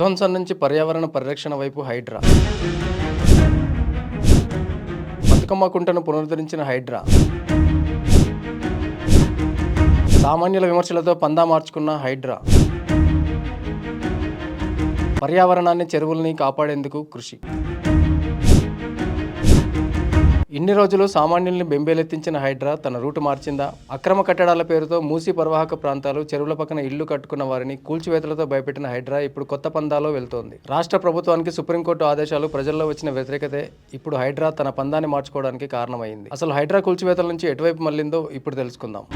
విధ్వంసం నుంచి పర్యావరణ పరిరక్షణ వైపు హైడ్రా. బతుకమ్మ కుంటను పునరుద్ధరించిన హైడ్రా. సామాన్యుల విమర్శలతో పందా మార్చుకున్న హైడ్రా. పర్యావరణాన్ని చెరువుల్ని కాపాడేందుకు కృషి. ఇన్ని రోజులు సామాన్యుల్ని బెంబేలెత్తించిన హైడ్రా తన రూటు మార్చిందా? అక్రమ కట్టడాల పేరుతో మూసి పరివాహక ప్రాంతాలు చెరువుల పక్కన ఇళ్ళు కట్టుకున్న వారిని కూల్చివేతలతో భయపెట్టిన హైడ్రా ఇప్పుడు కొత్త పందాలో వెళ్తోంది. రాష్ట్ర ప్రభుత్వానికి సుప్రీంకోర్టు ఆదేశాలు ప్రజల్లో వచ్చిన వ్యతిరేకతే ఇప్పుడు హైడ్రా తన పందాన్ని మార్చుకోవడానికి కారణమైంది. అసలు హైడ్రా కూల్చివేతల నుంచి ఎటువైపు మళ్ళిందో ఇప్పుడు తెలుసుకుందాం.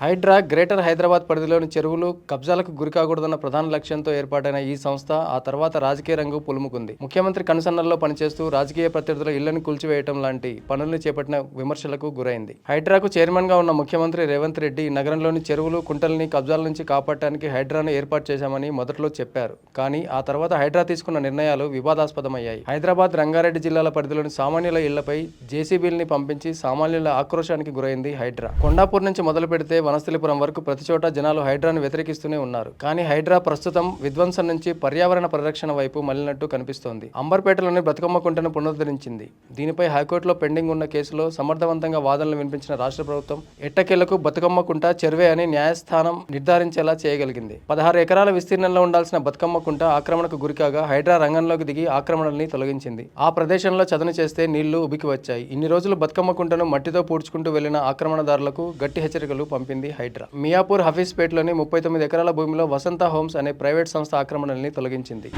హైడ్రా గ్రేటర్ హైదరాబాద్ పరిధిలోని చెరువులు కబ్జాలకు గురికాకూడదన్న ప్రధాన లక్ష్యంతో ఏర్పాటైన ఈ సంస్థ ఆ తర్వాత రాజకీయ రంగు పులుముకుంది. ముఖ్యమంత్రి కనుసన్నల్లో పనిచేస్తూ రాజకీయ ప్రత్యర్థుల ఇళ్ళను కూల్చివేయటం లాంటి పనులను చేపట్టిన విమర్శలకు గురైంది. హైడ్రాకు చైర్మన్గా ఉన్న ముఖ్యమంత్రి రేవంత్ రెడ్డి నగరంలోని చెరువులు కుంటల్ని కబ్జాల నుంచి కాపాడటానికి హైడ్రాను ఏర్పాటు చేశామని మొదట్లో చెప్పారు. కానీ ఆ తర్వాత హైడ్రా తీసుకున్న నిర్ణయాలు వివాదాస్పదమయ్యాయి. హైదరాబాద్ రంగారెడ్డి జిల్లాల పరిధిలోని సామాన్యుల ఇళ్ళపై జేసీబీల్ని పంపించి సామాన్యుల ఆక్రోశానికి గురైంది హైడ్రా. కొండాపూర్ నుంచి మొదలు పెడితే వనస్థలిపురం వరకు ప్రతి చోట జనాలు హైడ్రాను వ్యతిరేకిస్తూనే ఉన్నారు. కానీ హైడ్రా ప్రస్తుతం విధ్వంసం నుంచి పర్యావరణ పరిరక్షణ వైపు మళ్ళినట్టు కనిపిస్తోంది. అంబర్పేటలోని బతుకమ్మ కుంటను పునరుద్ధరించింది. దీనిపై హైకోర్టులో పెండింగ్ ఉన్న కేసులో సమర్థవంతంగా వాదనలు వినిపించిన రాష్ట్ర ప్రభుత్వం ఎట్టకేలకు బతుకమ్మ కుంట చెరువే అని న్యాయస్థానం నిర్ధారించేలా చేయగలిగింది. పదహారు ఎకరాల విస్తీర్ణంలో ఉండాల్సిన బతుకమ్మ కుంట ఆక్రమణకు గురికాగా హైడ్రా రంగంలోకి దిగి ఆక్రమణల్ని తొలగించింది. ఆ ప్రదేశంలో చదును చేస్తే నీళ్ళు ఉబికి వచ్చాయి. ఇన్ని రోజులు బతుకమ్మ కుంటను మట్టితో పూడ్చుకుంటూ వెళ్ళిన ఆక్రమణదారులకు గట్టి హెచ్చరికలు పంపింది. హైడ్రా. మియాపూర్ హఫీజ్పేట్లోని ముప్పై తొమ్మిది ఎకరాల భూమిలో వసంత హోమ్స్ అనే ప్రైవేట్ సంస్థ ఆక్రమణల్ని తొలగించింది.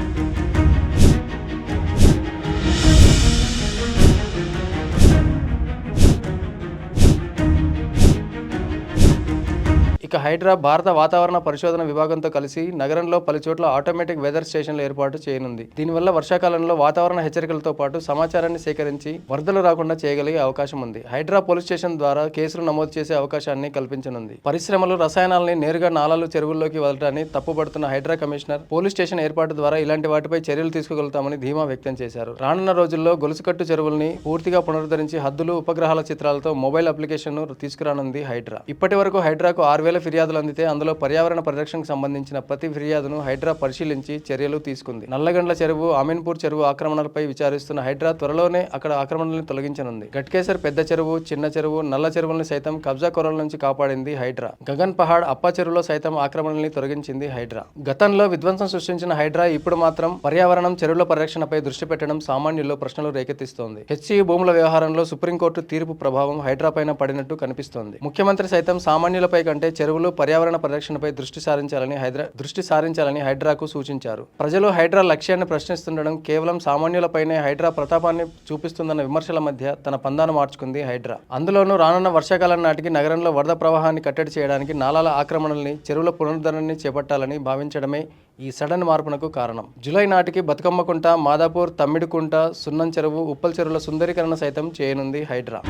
ఇక హైడ్రా భారత వాతావరణ పరిశోధన విభాగంతో కలిసి నగరంలో పలు చోట్ల ఆటోమేటిక్ వెదర్ స్టేషన్లు ఏర్పాటు చేయనుంది. దీనివల్ల వర్షాకాలంలో వాతావరణ హెచ్చరికలతో పాటు సమాచారాన్ని సేకరించి వరదలు రాకుండా చేయగలిగే అవకాశం ఉంది. హైడ్రా పోలీస్ స్టేషన్ ద్వారా కేసులు నమోదు చేసే అవకాశాన్ని కల్పించనుంది. పరిశ్రమలు రసాయనాలని నేరుగా నాలాలు చెరువుల్లోకి వదలటాన్ని తప్పుపడుతున్న హైడ్రా కమిషనర్ పోలీస్ స్టేషన్ ఏర్పాటు ద్వారా ఇలాంటి వాటిపై చర్యలు తీసుకోగలుగుతామని ధీమా వ్యక్తం చేశారు. రానున్న రోజుల్లో గొలుసుకట్టు చెరువుల్ని పూర్తిగా పునరుద్ధరించి హద్దులు ఉపగ్రహాల చిత్రాలతో మొబైల్ అప్లికేషన్ తీసుకురానుంది హైడ్రా. ఇప్పటి వరకు హైడ్రాకు ఆరు వేల ఫిర్యాదులు అందితే అందులో పర్యావరణ పరిరక్షణకు సంబంధించిన ప్రతి ఫిర్యాదును హైడ్రా పరిశీలించి చర్యలు తీసుకుంది. నల్లగండ్ల చెరువు అమీన్పూర్ చెరువు ఆక్రమణలపై విచారిస్తున్న హైడ్రా త్వరలోనే అక్కడ ఆక్రమణలను తొలగించనుంది. గట్కేసర్ పెద్ద చెరువు చిన్న చెరువు నల్ల చెరువులను సైతం కబ్జా కొరల నుంచి కాపాడింది హైడ్రా. గగన్ పహాడ్ అప్ప చెరువులో సైతం ఆక్రమణల్ని తొలగించింది హైడ్రా. గతంలో విధ్వంసం సృష్టించిన హైడ్రా ఇప్పుడు మాత్రం పర్యావరణం చెరువుల పరిరక్షణపై దృష్టి పెట్టడం సామాన్యుల్లో ప్రశ్నలు రేకెత్తిస్తోంది. హెచ్సియు భూముల వ్యవహారంలో సుప్రీంకోర్టు తీర్పు ప్రభావం హైడ్రా పైన పడినట్టు కనిపిస్తోంది. ముఖ్యమంత్రి సైతం సామాన్యులపై కంటే చెరువు చెరువులు పర్యావరణ పరిరక్షణపై దృష్టి సారించాలని హైదరా దృష్టి సారించాలని హైడ్రాకు సూచించారు. ప్రజలు హైడ్రా లక్ష్యాన్ని ప్రశ్నిస్తుండడం కేవలం సామాన్యులపైనే హైడ్రా ప్రతాపాన్ని చూపిస్తుందన్న విమర్శల మధ్య తన పందాను మార్చుకుంది హైడ్రా. అందులోనూ రానున్న వర్షాకాలం నాటికి నగరంలో వరద ప్రవాహాన్ని కట్టడి చేయడానికి నాలాల ఆక్రమణల్ని చెరువుల పునరుద్ధరణని చేపట్టాలని భావించడమే ఈ సడన్ మార్పునకు కారణం. జూలై నాటికి బతుకమ్మకుంట మాదాపూర్ తమ్మిడికుంట సున్నం చెరువు ఉప్పల్ చెరువుల సుందరీకరణ సైతం చేయనుంది హైడ్రా.